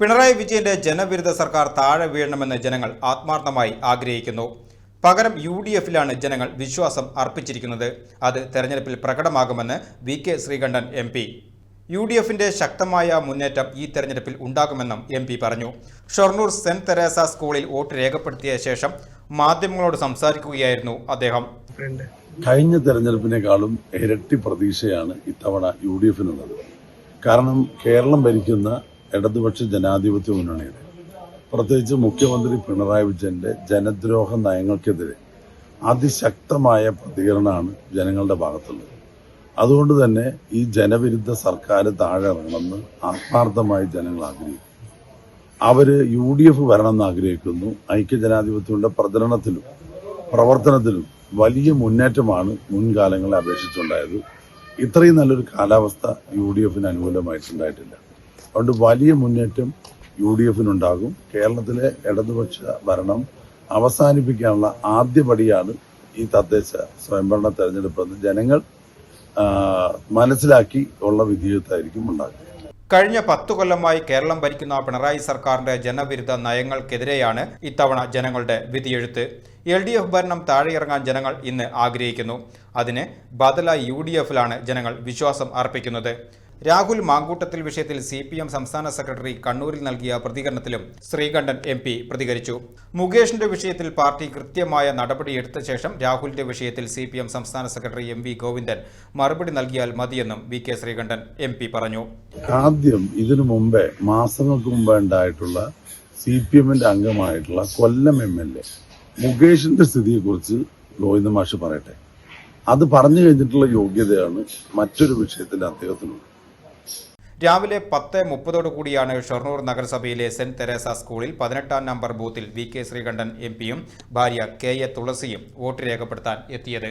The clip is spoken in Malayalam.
പിണറായി വിജയന്റെ ജനവിരുദ്ധ സർക്കാർ താഴെ വീഴണമെന്ന് ജനങ്ങൾ ആത്മാർത്ഥമായി ആഗ്രഹിക്കുന്നു. പകരം യു ഡി എഫിലാണ് ജനങ്ങൾ വിശ്വാസം അർപ്പിച്ചിരിക്കുന്നത്. അത് തെരഞ്ഞെടുപ്പിൽ പ്രകടമാകുമെന്ന് V K Sreekandan M P. U D എഫിന്റെ ശക്തമായ മുന്നേറ്റം ഈ തെരഞ്ഞെടുപ്പിൽ ഉണ്ടാകുമെന്നും എം പി പറഞ്ഞു. ഷൊർണൂർ സെന്റ് തെരേസ സ്കൂളിൽ വോട്ട് രേഖപ്പെടുത്തിയ ശേഷം മാധ്യമങ്ങളോട് സംസാരിക്കുകയായിരുന്നു അദ്ദേഹം. കഴിഞ്ഞ തെരഞ്ഞെടുപ്പിനേക്കാളും ഇരട്ടി പ്രതീക്ഷയാണ് ഇത്തവണ യു ഡി എഫിനുള്ളത് കാരണം കേരളം ഭരിക്കുന്ന ഇടതുപക്ഷ ജനാധിപത്യ മുന്നണിയുടെ പ്രത്യേകിച്ച് മുഖ്യമന്ത്രി പിണറായി വിജയന്റെ ജനദ്രോഹ നയങ്ങൾക്കെതിരെ അതിശക്തമായ പ്രതികരണമാണ് ജനങ്ങളുടെ ഭാഗത്തുള്ളത്. അതുകൊണ്ട് തന്നെ ഈ ജനവിരുദ്ധ സർക്കാർ താഴെ ഇറങ്ങണമെന്ന് ആത്മാർത്ഥമായി ജനങ്ങൾ ആഗ്രഹിക്കുന്നു. അവർ യു ഡി എഫ് വരണമെന്ന് ആഗ്രഹിക്കുന്നു. ഐക്യജനാധിപത്യത്തിന്റെ പ്രചരണത്തിലും പ്രവർത്തനത്തിലും വലിയ മുന്നേറ്റമാണ് മുൻകാലങ്ങളെ അപേക്ഷിച്ചുണ്ടായത്. ഇത്രയും നല്ലൊരു കാലാവസ്ഥ യു ഡി എഫിന് അനുകൂലമായിട്ടുണ്ടായിട്ടില്ല. അതുകൊണ്ട് വലിയ മുന്നേറ്റം യു ഡി എഫിനുണ്ടാകും. കേരളത്തിലെ ഇടതുപക്ഷ ഭരണം അവസാനിപ്പിക്കാനുള്ള ആദ്യപടിയാണ് ഈ തദ്ദേശ സ്വയംഭരണ തെരഞ്ഞെടുപ്പെന്ന് ജനങ്ങൾ മനസ്സിലാക്കി ഉള്ള വിധിയെഴുത്തായിരിക്കും ഉണ്ടാകുക കഴിഞ്ഞ പത്തു കൊല്ലമായി കേരളം ഭരിക്കുന്ന പിണറായി സർക്കാരിന്റെ ജനവിരുദ്ധ നയങ്ങൾക്കെതിരെയാണ് ഇത്തവണ ജനങ്ങളുടെ വിധിയെഴുത്ത്. എൽ ഡി എഫ് ഭരണം താഴെയിറങ്ങാൻ ജനങ്ങൾ ഇന്ന് ആഗ്രഹിക്കുന്നു. അതിന് ബദലായി യു ഡി എഫിലാണ് ജനങ്ങൾ വിശ്വാസം അർപ്പിക്കുന്നത്. രാഹുൽ മാങ്കൂട്ടത്തിൽ വിഷയത്തിൽ സി പി എം സംസ്ഥാന സെക്രട്ടറി കണ്ണൂരിൽ നൽകിയ പ്രതികരണത്തിലും ശ്രീകണ്ഠൻ എം പി പ്രതികരിച്ചു. മുകേഷിന്റെ വിഷയത്തിൽ പാർട്ടി കൃത്യമായ നടപടിയെടുത്ത ശേഷം രാഹുലിന്റെ വിഷയത്തിൽ സി പി എം സംസ്ഥാന സെക്രട്ടറി എം വി ഗോവിന്ദൻ മറുപടി നൽകിയാൽ മതിയെന്നും V K Sreekandan M P പറഞ്ഞു. ആദ്യം ഇതിനു മുമ്പേ മാസങ്ങൾക്ക് മുമ്പേ ഉണ്ടായിട്ടുള്ള സി പി എമ്മിന്റെ അംഗമായിട്ടുള്ള കൊല്ലം എം എൽ എ മുകേഷിന്റെ സ്ഥിതിയെക്കുറിച്ച് ഗോവിന്ദ മാഷ് പറയട്ടെ. അത് പറഞ്ഞു കഴിഞ്ഞിട്ടുള്ള യോഗ്യതയാണ് മറ്റൊരു വിഷയത്തിൽ അദ്ദേഹത്തിനുള്ളത്. രാവിലെ പത്ത് മുപ്പതോടു കൂടിയാണ് ഷൊർണൂർ നഗരസഭയിലെ സെന്റ് തെരേസ സ്കൂളിൽ പതിനെട്ടാം നമ്പർ ബൂത്തിൽ വി കെ ശ്രീകണ്ഠൻ എം ഭാര്യ കെ എ തുളസിയും വോട്ട് രേഖപ്പെടുത്താൻ എത്തിയത്.